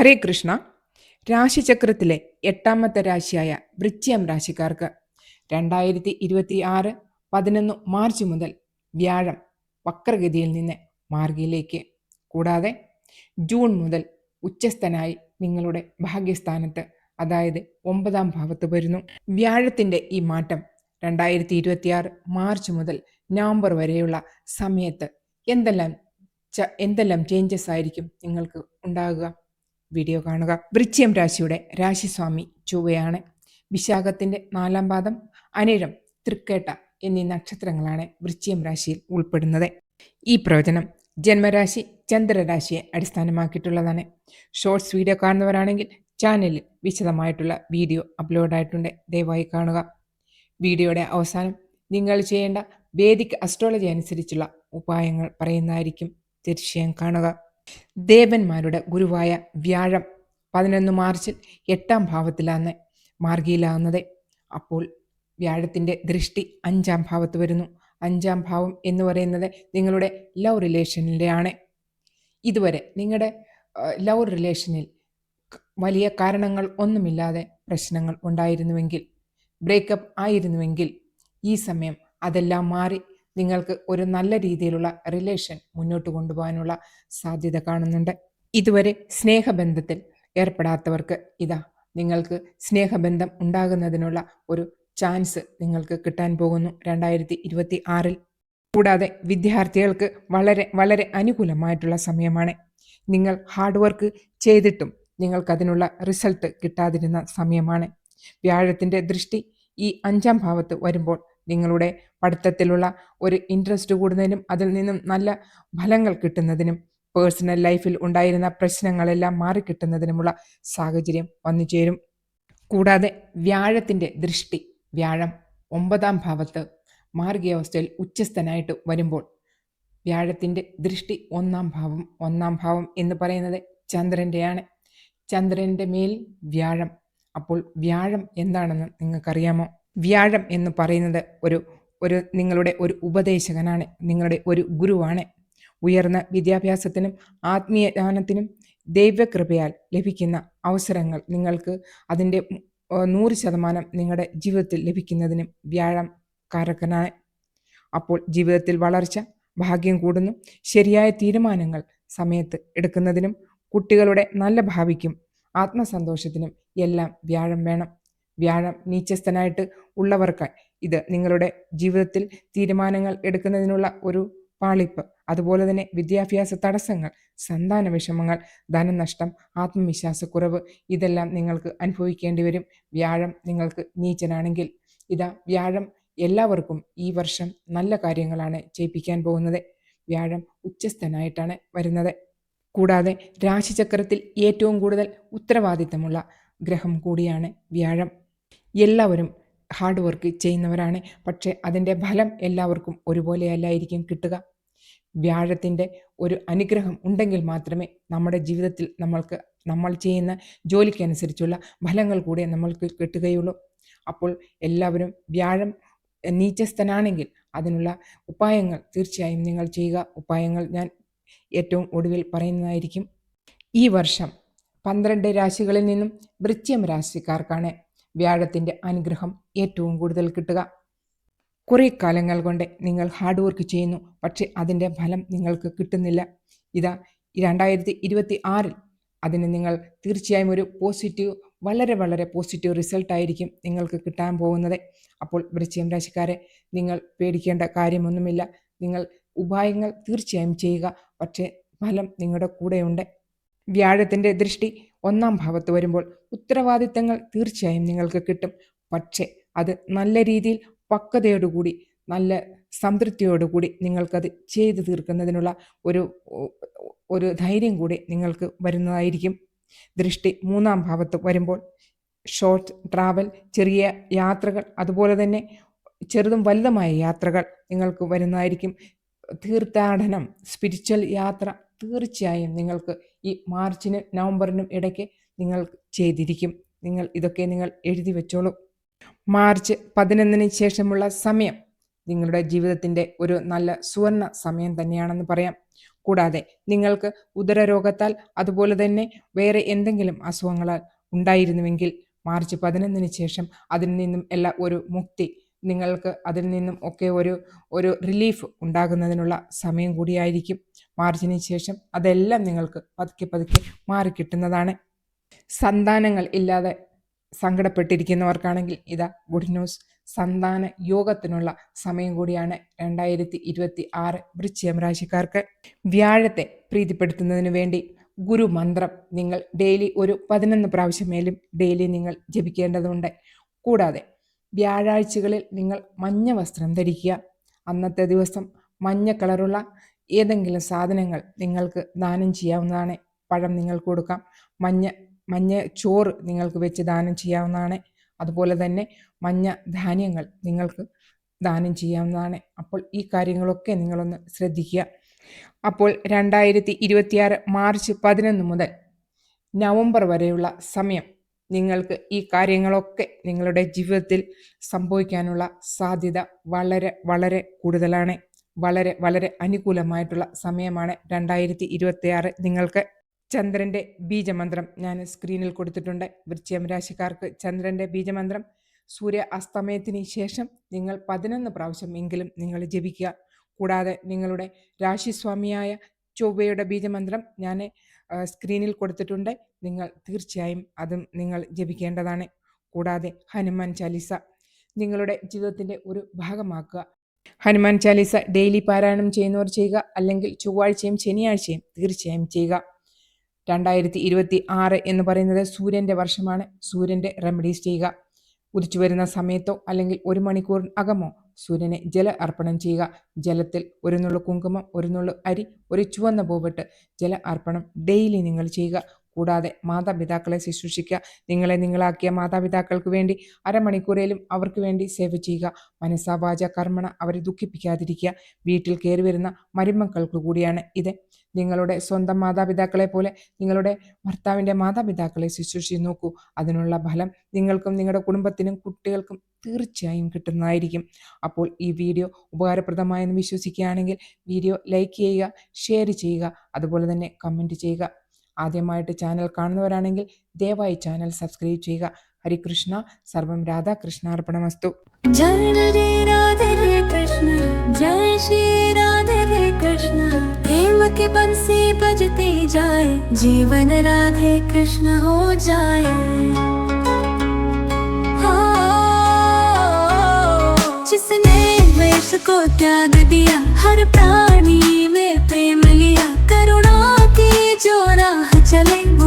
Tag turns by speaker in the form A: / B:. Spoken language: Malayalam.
A: ഹരേ കൃഷ്ണ. രാശിചക്രത്തിലെ എട്ടാമത്തെ രാശിയായ വൃശ്ചികം രാശിക്കാർക്ക് രണ്ടായിരത്തി ഇരുപത്തി ആറ് പതിനൊന്ന് മാർച്ച് മുതൽ വ്യാഴം വക്രഗതിയിൽ നിന്ന് മാർഗിയിലേക്ക്. കൂടാതെ ജൂൺ മുതൽ ഉച്ചസ്ഥനായി നിങ്ങളുടെ ഭാഗ്യസ്ഥാനത്ത് അതായത് ഒമ്പതാം ഭാവത്ത് വരുന്നു. വ്യാഴത്തിന്റെ ഈ മാറ്റം രണ്ടായിരത്തി ഇരുപത്തിയാറ് മാർച്ച് മുതൽ നവംബർ വരെയുള്ള സമയത്ത് എന്തെല്ലാം എന്തെല്ലാം ചേഞ്ചസ് ആയിരിക്കും നിങ്ങൾക്ക് ഉണ്ടാകുക? വീഡിയോ കാണുക. വൃശ്ചിയം രാശിയുടെ രാശിസ്വാമി ചൊവ്വയാണ്. വിശാഖത്തിന്റെ നാലാം പാദം അനിഴം തൃക്കേട്ട എന്നീ നക്ഷത്രങ്ങളാണ് വൃശ്ചിയം രാശിയിൽ ഉൾപ്പെടുന്നത്. ഈ പ്രവചനം ജന്മരാശി ചന്ദ്രരാശിയെ അടിസ്ഥാനമാക്കിയിട്ടുള്ളതാണ്. ഷോർട്സ് വീഡിയോ കാണുന്നവരാണെങ്കിൽ ചാനലിൽ വിശദമായിട്ടുള്ള വീഡിയോ അപ്ലോഡ് ആയിട്ടുണ്ട്. ദയവായി കാണുക. വീഡിയോയുടെ അവസാനം നിങ്ങൾ ചെയ്യേണ്ട വേദിക് അസ്ട്രോളജി അനുസരിച്ചുള്ള ഉപായങ്ങൾ പറയുന്നതായിരിക്കും തീർച്ചയായും കാണുക. ദേവന്മാരുടെ ഗുരുവായ വ്യാഴം പതിനൊന്ന് മാർച്ചിൽ എട്ടാം ഭാവത്തിലാണ് മാർഗിയിലാകുന്നത് അപ്പോൾ വ്യാഴത്തിന്റെ ദൃഷ്ടി അഞ്ചാം ഭാവത്ത് വരുന്നു. അഞ്ചാം ഭാവം എന്ന് പറയുന്നത് നിങ്ങളുടെ ലവ് റിലേഷനിലെയാണ് ഇതുവരെ നിങ്ങളുടെ ലവ് റിലേഷനിൽ വലിയ കാരണങ്ങൾ ഒന്നുമില്ലാതെ പ്രശ്നങ്ങൾ ഉണ്ടായിരുന്നുവെങ്കിൽ ബ്രേക്കപ്പ് ആയിരുന്നുവെങ്കിൽ ഈ സമയം അതെല്ലാം മാറി നിങ്ങൾക്ക് ഒരു നല്ല രീതിയിലുള്ള റിലേഷൻ മുന്നോട്ട് കൊണ്ടുപോകാനുള്ള സാധ്യത കാണുന്നുണ്ട്. ഇതുവരെ സ്നേഹബന്ധത്തിൽ ഏർപ്പെടാത്തവർക്ക് ഇതാ നിങ്ങൾക്ക് സ്നേഹബന്ധം ഉണ്ടാകുന്നതിനുള്ള ഒരു ചാൻസ് നിങ്ങൾക്ക് കിട്ടാൻ പോകുന്നു. രണ്ടായിരത്തി ഇരുപത്തി ആറിൽ കൂടാതെ വിദ്യാർത്ഥികൾക്ക് വളരെ വളരെ അനുകൂലമായിട്ടുള്ള സമയമാണ്. നിങ്ങൾ ഹാർഡ് വർക്ക് ചെയ്തിട്ടും നിങ്ങൾക്കതിനുള്ള റിസൾട്ട് കിട്ടാതിരുന്ന സമയമാണ്. വ്യാഴത്തിന്റെ ദൃഷ്ടി ഈ അഞ്ചാം ഭാവത്ത് വരുമ്പോൾ നിങ്ങളുടെ പഠിത്തത്തിലുള്ള ഒരു ഇൻട്രസ്റ്റ് കൂടുന്നതിനും അതിൽ നിന്നും നല്ല ഫലങ്ങൾ കിട്ടുന്നതിനും പേഴ്സണൽ ലൈഫിൽ ഉണ്ടായിരുന്ന പ്രശ്നങ്ങളെല്ലാം മാറിക്കിട്ടുന്നതിനുമുള്ള സാഹചര്യം വന്നു ചേരും. കൂടാതെ വ്യാഴത്തിന്റെ ദൃഷ്ടി വ്യാഴം ഒമ്പതാം ഭാവത്ത് മാർഗീയാവസ്ഥയിൽ ഉച്ചസ്ഥനായിട്ട് വരുമ്പോൾ വ്യാഴത്തിന്റെ ദൃഷ്ടി ഒന്നാം ഭാവം ഒന്നാം ഭാവം എന്ന് പറയുന്നത് ചന്ദ്രന്റെയാണ്. ചന്ദ്രന്റെ മേൽ വ്യാഴം. അപ്പോൾ വ്യാഴം എന്താണെന്ന് നിങ്ങൾക്കറിയാമോ? വ്യാഴം എന്ന് പറയുന്നത് ഒരു ഒരു നിങ്ങളുടെ ഒരു ഉപദേശകനാണ് നിങ്ങളുടെ ഒരു ഗുരുവാണ്. ഉയർന്ന വിദ്യാഭ്യാസത്തിനും ആത്മീയ ജ്ഞാനത്തിനും ദൈവകൃപയാൽ ലഭിക്കുന്ന അവസരങ്ങൾ നിങ്ങൾക്ക് അതിന്റെ നൂറ് ശതമാനം നിങ്ങളുടെ ജീവിതത്തിൽ ലഭിക്കുന്നതിനും വ്യാഴം കാരക്കനാണ് അപ്പോൾ ജീവിതത്തിൽ വളർച്ച ഭാഗ്യം കൂടുന്നു. ശരിയായ തീരുമാനങ്ങൾ സമയത്ത് എടുക്കുന്നതിനും കുട്ടികളുടെ നല്ല ഭാവിക്കും ആത്മസന്തോഷത്തിനും എല്ലാം വ്യാഴം വേണം. വ്യാഴം നീച്ചസ്ഥനായിട്ട് ഉള്ളവർക്ക് ഇത് നിങ്ങളുടെ ജീവിതത്തിൽ തീരുമാനങ്ങൾ എടുക്കുന്നതിനുള്ള ഒരു പാളിപ്പ്. അതുപോലെ തന്നെ വിദ്യാഭ്യാസ തടസ്സങ്ങൾ സന്താന വിഷമങ്ങൾ ധനനഷ്ടം ആത്മവിശ്വാസക്കുറവ് ഇതെല്ലാം നിങ്ങൾക്ക് അനുഭവിക്കേണ്ടി വരും. വ്യാഴം നിങ്ങൾക്ക് നീച്ചനാണെങ്കിൽ ഇതാ വ്യാഴം എല്ലാവർക്കും ഈ വർഷം നല്ല കാര്യങ്ങളാണ് ചെയ്യിപ്പിക്കാൻ പോകുന്നത്. വ്യാഴം ഉച്ചസ്ഥനായിട്ടാണ് വരുന്നത്. കൂടാതെ രാശിചക്രത്തിൽ ഏറ്റവും കൂടുതൽ ഉത്തരവാദിത്തമുള്ള ഗ്രഹം കൂടിയാണ് വ്യാഴം. എല്ലാവരും ഹാർഡ് വർക്ക് ചെയ്യുന്നവരാണ്. പക്ഷേ അതിന്റെ ഫലം എല്ലാവർക്കും ഒരുപോലെയല്ലായിരിക്കും കിട്ടുക. വ്യാഴത്തിന്റെ ഒരു അനുഗ്രഹം ഉണ്ടെങ്കിൽ മാത്രമേ നമ്മുടെ ജീവിതത്തിൽ നമ്മൾക്ക് നമ്മൾ ചെയ്യുന്ന ജോലിക്കനുസരിച്ചുള്ള ഫലങ്ങൾ കൂടെ നമ്മൾക്ക് കിട്ടുകയുള്ളൂ. അപ്പോൾ എല്ലാവരും വ്യാഴം നീച്ചസ്ഥനാണെങ്കിൽ അതിനുള്ള ഉപായങ്ങൾ തീർച്ചയായും നിങ്ങൾ ചെയ്യുക. ഉപായങ്ങൾ ഞാൻ ഏറ്റവും ഒടുവിൽ പറയുന്നതായിരിക്കും. ഈ വർഷം പന്ത്രണ്ട് രാശികളിൽ നിന്നും വൃത്യം രാശിക്കാർക്കാണ് വ്യാഴത്തിന്റെ അനുഗ്രഹം ഏറ്റവും കൂടുതൽ കിട്ടുക. കുറേ കാലങ്ങൾ കൊണ്ട് നിങ്ങൾ ഹാർഡ് വർക്ക് ചെയ്യുന്നു. പക്ഷേ അതിന്റെ ഫലം നിങ്ങൾക്ക് കിട്ടുന്നില്ല. ഇതാ രണ്ടായിരത്തി ഇരുപത്തി ആറിൽ അതിന് നിങ്ങൾ തീർച്ചയായും ഒരു പോസിറ്റീവ് വളരെ വളരെ പോസിറ്റീവ് റിസൾട്ട് ആയിരിക്കും നിങ്ങൾക്ക് കിട്ടാൻ പോകുന്നത്. അപ്പോൾ വൃശ്ചികം രാശിക്കാരെ നിങ്ങൾ പേടിക്കേണ്ട കാര്യമൊന്നുമില്ല. നിങ്ങൾ ഉപായങ്ങൾ തീർച്ചയായും ചെയ്യുക. പക്ഷേ ഫലം നിങ്ങളുടെ കൂടെയുണ്ട്. വ്യാഴത്തിന്റെ ദൃഷ്ടി ഒന്നാം ഭാവത്ത് വരുമ്പോൾ ഉത്തരവാദിത്തങ്ങൾ തീർച്ചയായും നിങ്ങൾക്ക് കിട്ടും. പക്ഷേ അത് നല്ല രീതിയിൽ പക്വതയോടുകൂടി നല്ല സംതൃപ്തിയോടുകൂടി നിങ്ങൾക്കത് ചെയ്തു തീർക്കുന്നതിനുള്ള ഒരു ഒരു ധൈര്യം കൂടി നിങ്ങൾക്ക് വരുന്നതായിരിക്കും. ദൃഷ്ടി മൂന്നാം ഭാവത്ത് വരുമ്പോൾ ഷോർട്ട് ട്രാവൽ ചെറിയ യാത്രകൾ അതുപോലെ തന്നെ ചെറുതും വലുതുമായ യാത്രകൾ നിങ്ങൾക്ക് വരുന്നതായിരിക്കും. തീർത്ഥാടനം സ്പിരിച്വൽ യാത്ര തീർച്ചയായും നിങ്ങൾക്ക് ഈ മാർച്ചിനും നവംബറിനും ഇടയ്ക്ക് നിങ്ങൾ ചെയ്തിരിക്കും. നിങ്ങൾ ഇതൊക്കെ നിങ്ങൾ എഴുതി വെച്ചോളൂ. മാർച്ച് പതിനൊന്നിന് ശേഷമുള്ള സമയം നിങ്ങളുടെ ജീവിതത്തിന്റെ ഒരു നല്ല സുവർണ സമയം തന്നെയാണെന്ന് പറയാം. കൂടാതെ നിങ്ങൾക്ക് ഉദരരോഗത്താൽ അതുപോലെ തന്നെ വേറെ എന്തെങ്കിലും അസുഖങ്ങളാൽ ഉണ്ടായിരുന്നുവെങ്കിൽ മാർച്ച് പതിനൊന്നിന് ശേഷം അതിൽ നിന്നും എല്ലാ ഒരു മുക്തി നിങ്ങൾക്ക് അതിൽ നിന്നും ഒക്കെ ഒരു ഒരു റിലീഫ് ഉണ്ടാകുന്നതിനുള്ള സമയം കൂടിയായിരിക്കും. മാർച്ചിന് ശേഷം അതെല്ലാം നിങ്ങൾക്ക് പതുക്കെ പതുക്കെ മാറിക്കിട്ടുന്നതാണ് സന്താനങ്ങൾ ഇല്ലാതെ സങ്കടപ്പെട്ടിരിക്കുന്നവർക്കാണെങ്കിൽ ഇതാ ഗുഡ് ന്യൂസ് സന്താന യോഗത്തിനുള്ള സമയം കൂടിയാണ് രണ്ടായിരത്തി ഇരുപത്തി ആറ് വൃശ്ചികം രാശിക്കാർക്ക്. വ്യാഴത്തെ പ്രീതിപ്പെടുത്തുന്നതിന് വേണ്ടി ഗുരുമന്ത്രം നിങ്ങൾ ഡെയിലി ഒരു പതിനൊന്ന് പ്രാവശ്യമേലും ഡെയിലി നിങ്ങൾ ജപിക്കേണ്ടതുണ്ട്. കൂടാതെ വ്യാഴാഴ്ചകളിൽ നിങ്ങൾ മഞ്ഞ വസ്ത്രം ധരിക്കുക. അന്നത്തെ ദിവസം മഞ്ഞ കളറുള്ള ഏതെങ്കിലും സാധനങ്ങൾ നിങ്ങൾക്ക് ദാനം ചെയ്യാവുന്നതാണ്. പഴം നിങ്ങൾക്ക് കൊടുക്കാം. മഞ്ഞ മഞ്ഞ ചോറ് നിങ്ങൾക്ക് വെച്ച് ദാനം ചെയ്യാവുന്നതാണ്. അതുപോലെ തന്നെ മഞ്ഞ ധാന്യങ്ങൾ നിങ്ങൾക്ക് ദാനം ചെയ്യാവുന്നതാണ്. അപ്പോൾ ഈ കാര്യങ്ങളൊക്കെ നിങ്ങളൊന്ന് ശ്രദ്ധിക്കുക. അപ്പോൾ രണ്ടായിരത്തി ഇരുപത്തിയാറ് മാർച്ച് പതിനൊന്ന് മുതൽ നവംബർ വരെയുള്ള സമയം നിങ്ങൾക്ക് ഈ കാര്യങ്ങളൊക്കെ നിങ്ങളുടെ ജീവിതത്തിൽ സംഭവിക്കാനുള്ള സാധ്യത വളരെ വളരെ കൂടുതലാണ്. വളരെ വളരെ അനുകൂലമായിട്ടുള്ള സമയമാണ് രണ്ടായിരത്തി ഇരുപത്തിയാറ് നിങ്ങൾക്ക് ചന്ദ്രന്റെ ബീജമന്ത്രം ഞാൻ സ്ക്രീനിൽ കൊടുത്തിട്ടുണ്ട്. വൃശ്ചികം രാശിക്കാർക്ക് ചന്ദ്രന്റെ ബീജമന്ത്രം. സൂര്യ അസ്തമയത്തിന് ശേഷം നിങ്ങൾ പതിനൊന്ന് പ്രാവശ്യം എങ്കിലും നിങ്ങൾ ജപിക്കുക. കൂടാതെ നിങ്ങളുടെ രാശിസ്വാമിയായ ചൊവ്വയുടെ ബീജമന്ത്രം ഞാൻ സ്ക്രീനിൽ കൊടുത്തിട്ടുണ്ട്. നിങ്ങൾ തീർച്ചയായും അതും നിങ്ങൾ ജപിക്കേണ്ടതാണ്. കൂടാതെ ഹനുമാൻ ചാലിസ നിങ്ങളുടെ ജീവിതത്തിന്റെ ഒരു ഭാഗമാക്കുക. ഹനുമാൻ ചാലീസ ഡെയിലി പാരായണം ചെയ്യുന്നവർ ചെയ്യുക അല്ലെങ്കിൽ ചൊവ്വാഴ്ചയും ശനിയാഴ്ചയും തീർച്ചയായും ചെയ്യുക. രണ്ടായിരത്തി ഇരുപത്തി ആറ് എന്ന് പറയുന്നത് സൂര്യന്റെ വർഷമാണ്. സൂര്യന്റെ റെമഡീസ് ചെയ്യുക. ഉദിച്ചു വരുന്ന സമയത്തോ അല്ലെങ്കിൽ ഒരു മണിക്കൂർ അകമോ സൂര്യനെ ജല അർപ്പണം ചെയ്യുക. ജലത്തിൽ ഒരു നുള്ളു കുങ്കുമം ഒരു നുള്ളു അരി ഒരു ചുവന്ന പൂവിട്ട് ജല അർപ്പണം ഡെയിലി നിങ്ങൾ ചെയ്യുക. കൂടാതെ മാതാപിതാക്കളെ ശുശ്രൂഷിക്കുക നിങ്ങളെ നിങ്ങളാക്കിയ മാതാപിതാക്കൾക്ക് വേണ്ടി അരമണിക്കൂറേലും അവർക്ക് വേണ്ടി സേവ ചെയ്യുക. മനസ്സാവാച കർമ്മണ അവരെ ദുഃഖിപ്പിക്കാതിരിക്കുക. വീട്ടിൽ കയറി വരുന്ന മരുമക്കൾക്ക് കൂടിയാണ് ഇത്. നിങ്ങളുടെ സ്വന്തം മാതാപിതാക്കളെ പോലെ നിങ്ങളുടെ ഭർത്താവിന്റെ മാതാപിതാക്കളെ ശുശ്രൂഷിച്ച് നോക്കൂ. അതിനുള്ള ഫലം നിങ്ങൾക്കും നിങ്ങളുടെ കുടുംബത്തിനും കുട്ടികൾക്കും തീർച്ചയായും കിട്ടുന്നതായിരിക്കും. അപ്പോൾ ഈ വീഡിയോ ഉപകാരപ്രദമായെന്ന് വിശ്വസിക്കുകയാണെങ്കിൽ വീഡിയോ ലൈക്ക് ചെയ്യുക ഷെയർ ചെയ്യുക അതുപോലെ തന്നെ കമന്റ് ചെയ്യുക. ആദ്യമായിട്ട് ചാനൽ കാണുന്നവരാണെങ്കിൽ ദയവായി ചാനൽ സബ്സ്ക്രൈബ് ചെയ്യുക ഹരികൃഷ്ണ സർവം രാധാകൃഷ്ണ അർപ്പണമസ്തു
B: जय राधे कृष्ण जय श्री राधे कृष्ण प्रेम के बंसी बजते जाए जीवन राधे कृष्ण हो जाए हाँ, जिसने वेश को त्याग दिया हर प्राणी में प्रेम लिया करुणा की जो Chilling.